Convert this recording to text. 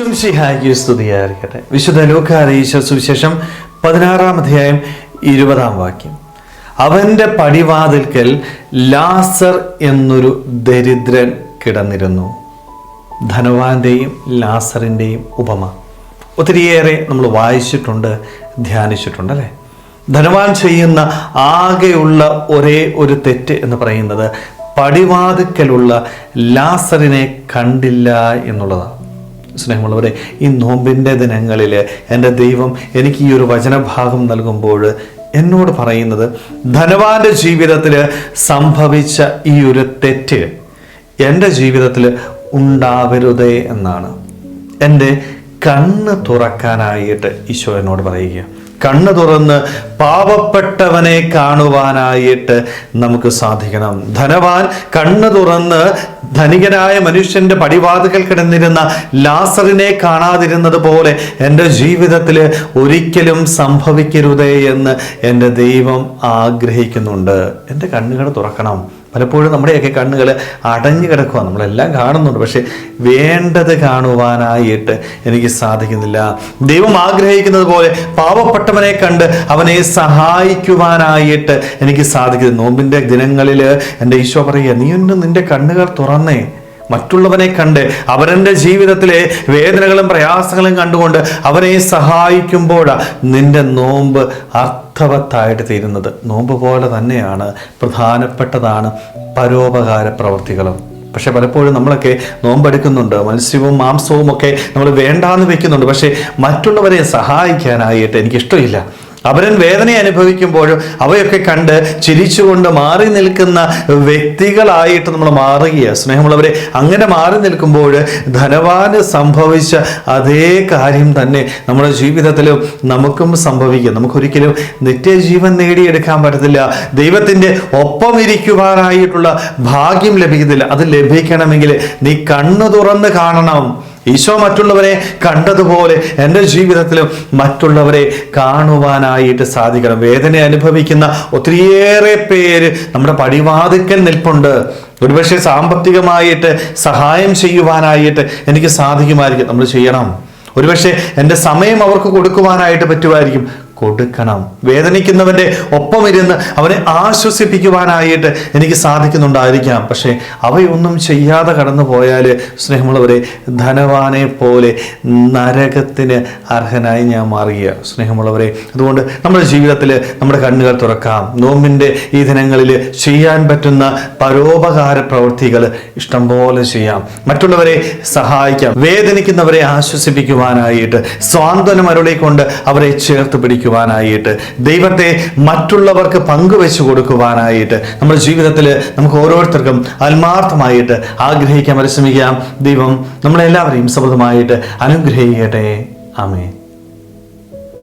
ഈശോംശിഹായ്ക്ക് സ്തുതിയായിരിക്കട്ടെ വിശുദ്ധ ലൂക്കാരീശ സുവിശേഷം പതിനാറാം അധ്യായം ഇരുപതാം വാക്യം. അവന്റെ പടിവാതിൽക്കൽ ലാസർ എന്നൊരു ദരിദ്രൻ കിടന്നിരുന്നു. ധനവാന്റെയും ലാസറിന്റെയും ഉപമ. ഒത്തിരിയേറെ നമ്മൾ വായിച്ചിട്ടുണ്ട് ധ്യാനിച്ചിട്ടുണ്ട് അല്ലേ? ധനവാൻ ചെയ്യുന്ന ആകെയുള്ള ഒരേ ഒരു തെറ്റ് എന്ന് പറയുന്നത് പടിവാതിക്കലുള്ള ലാസറിനെ കണ്ടില്ല എന്നുള്ളതാണ്. സ്നേഹമുള്ളവരെ ഈ നോമ്പിന്റെ ദിനങ്ങളിൽ എന്റെ ദൈവം എനിക്ക് ഈ ഒരു വചനഭാഗം നൽകുമ്പോൾ എന്നോട് പറയുന്നത് ധനവാന്റെ ജീവിതത്തിൽ സംഭവിച്ച ഈ ഒരു തെറ്റ് എന്റെ ജീവിതത്തിൽ ഉണ്ടാവരുതേ എന്നാണ്. എന്റെ കണ്ണ് തുറക്കാനായിട്ട് ഈശോ എന്നോട് പറയുക കണ്ണ് തുറന്ന് പാവപ്പെട്ടവനെ കാണുവാനായിട്ട് നമുക്ക് സാധിക്കണം. ധനവാൻ കണ്ണു തുറന്ന് ധനികനായ മനുഷ്യന്റെ പടിവാതുകൾ കിടന്നിരുന്ന ലാസറിനെ കാണാതിരുന്നത് പോലെ എന്റെ ജീവിതത്തിൽ ഒരിക്കലും സംഭവിക്കരുതേ എന്ന് എന്റെ ദൈവം ആഗ്രഹിക്കുന്നുണ്ട്. എന്റെ കണ്ണുകൾ തുറക്കണം. പലപ്പോഴും നമ്മുടെയൊക്കെ കണ്ണുകൾ അടഞ്ഞു കിടക്കുക നമ്മളെല്ലാം കാണുന്നുണ്ട്. പക്ഷെ വേണ്ടത് കാണുവാനായിട്ട് എനിക്ക് സാധിക്കുന്നില്ല. ദൈവം ആഗ്രഹിക്കുന്നത് പോലെ പാവപ്പെട്ടവനെ കണ്ട് അവനെ സഹായിക്കുവാനായിട്ട് എനിക്ക് സാധിക്കുന്നു നോമ്പിന്റെ ദിനങ്ങളിൽ എന്റെ ഈശോ പറയുക നീ ഒന്ന് നിന്റെ കണ്ണുകൾ തുറന്നേ. മറ്റുള്ളവനെ കണ്ട് അവരന്റെ ജീവിതത്തിലെ വേദനകളും പ്രയാസങ്ങളും കണ്ടുകൊണ്ട് അവനെ സഹായിക്കുമ്പോൾ നിന്റെ നോമ്പ് അർത്ഥവത്തായിട്ട് തീരുന്നത്. നോമ്പ് പോലെ തന്നെയാണ് പ്രധാനപ്പെട്ടതാണ് പരോപകാര പ്രവർത്തികളും പക്ഷെ പലപ്പോഴും നമ്മളൊക്കെ നോമ്പെടുക്കുന്നുണ്ട്. മത്സ്യവും മാംസവും ഒക്കെ നമ്മൾ വേണ്ടാന്ന് വെക്കുന്നുണ്ട്. പക്ഷേ മറ്റുള്ളവരെ സഹായിക്കാനായിട്ട് എനിക്കിഷ്ടമില്ല. അവരൻ വേദന അനുഭവിക്കുമ്പോഴും അവയൊക്കെ കണ്ട് ചിരിച്ചുകൊണ്ട് മാറി നിൽക്കുന്ന വ്യക്തികളായിട്ട് നമ്മൾ മാറുകയാണ് സ്നേഹമുള്ളവരെ അങ്ങനെ മാറി നിൽക്കുമ്പോൾ ധനവാന് സംഭവിച്ച അതേ കാര്യം തന്നെ നമ്മുടെ ജീവിതത്തിലും നമുക്കും സംഭവിക്കും. നമുക്കൊരിക്കലും നിത്യജീവൻ നേടിയെടുക്കാൻ പറ്റത്തില്ല. ദൈവത്തിന്റെ ഒപ്പം ഇരിക്കുവാനായിട്ടുള്ള ഭാഗ്യം ലഭിക്കത്തില്ല. അത് ലഭിക്കണമെങ്കിൽ നീ കണ്ണു തുറന്ന് കാണണം. ഈശോ മറ്റുള്ളവരെ കണ്ടതുപോലെ എന്റെ ജീവിതത്തിലും മറ്റുള്ളവരെ കാണുവാനായിട്ട് സാധിക്കണം. വേദന അനുഭവിക്കുന്ന ഒത്തിരിയേറെ പേര് നമ്മുടെ പടിവാതിക്കൽ നിൽപ്പുണ്ട്. ഒരുപക്ഷെ സാമ്പത്തികമായിട്ട് സഹായം ചെയ്യുവാനായിട്ട് എനിക്ക് സാധിക്കുമായിരിക്കും. നമ്മൾ ചെയ്യണം. ഒരുപക്ഷെ എന്റെ സമയം അവർക്ക് കൊടുക്കുവാനായിട്ട് പറ്റുമായിരിക്കും. കൊടുക്കണം. വേദനിക്കുന്നവന്റെ ഒപ്പം ഇരുന്ന് അവനെ ആശ്വസിപ്പിക്കുവാനായിട്ട് എനിക്ക് സാധിക്കുന്നുണ്ടായിരിക്കാം. പക്ഷേ അവയൊന്നും ചെയ്യാതെ കടന്നു പോയാൽ സ്നേഹമുള്ളവരെ ധനവാനെ പോലെ നരകത്തിന് അർഹനായി ഞാൻ മാറുക സ്നേഹമുള്ളവരെ. അതുകൊണ്ട് നമ്മുടെ ജീവിതത്തിൽ നമ്മുടെ കണ്ണുകൾ തുറക്കാം. നോമ്പിന്റെ ഈ ദിനങ്ങളിൽ ചെയ്യാൻ പറ്റുന്ന പരോപകാര പ്രവൃത്തികൾ ഇഷ്ടംപോലെ ചെയ്യാം. മറ്റുള്ളവരെ സഹായിക്കാം. വേദനിക്കുന്നവരെ ആശ്വസിപ്പിക്കുവാനായിട്ട് സ്വാന്തനം അരുളിക്കൊണ്ട് അവരെ ചേർത്ത് പിടിക്കുവാനായിട്ട് ദൈവത്തെ മറ്റുള്ളവർക്ക് പങ്കുവെച്ചു കൊടുക്കുവാനായിട്ട് നമ്മുടെ ജീവിതത്തിൽ നമുക്ക് ഓരോരുത്തർക്കും ആത്മാർത്ഥമായിട്ട് ആഗ്രഹിക്കാൻ പരിശ്രമിക്കാം. ദൈവം നമ്മളെല്ലാവരെയും സമൃദ്ധമായിട്ട് അനുഗ്രഹിക്കട്ടെ. ആമേ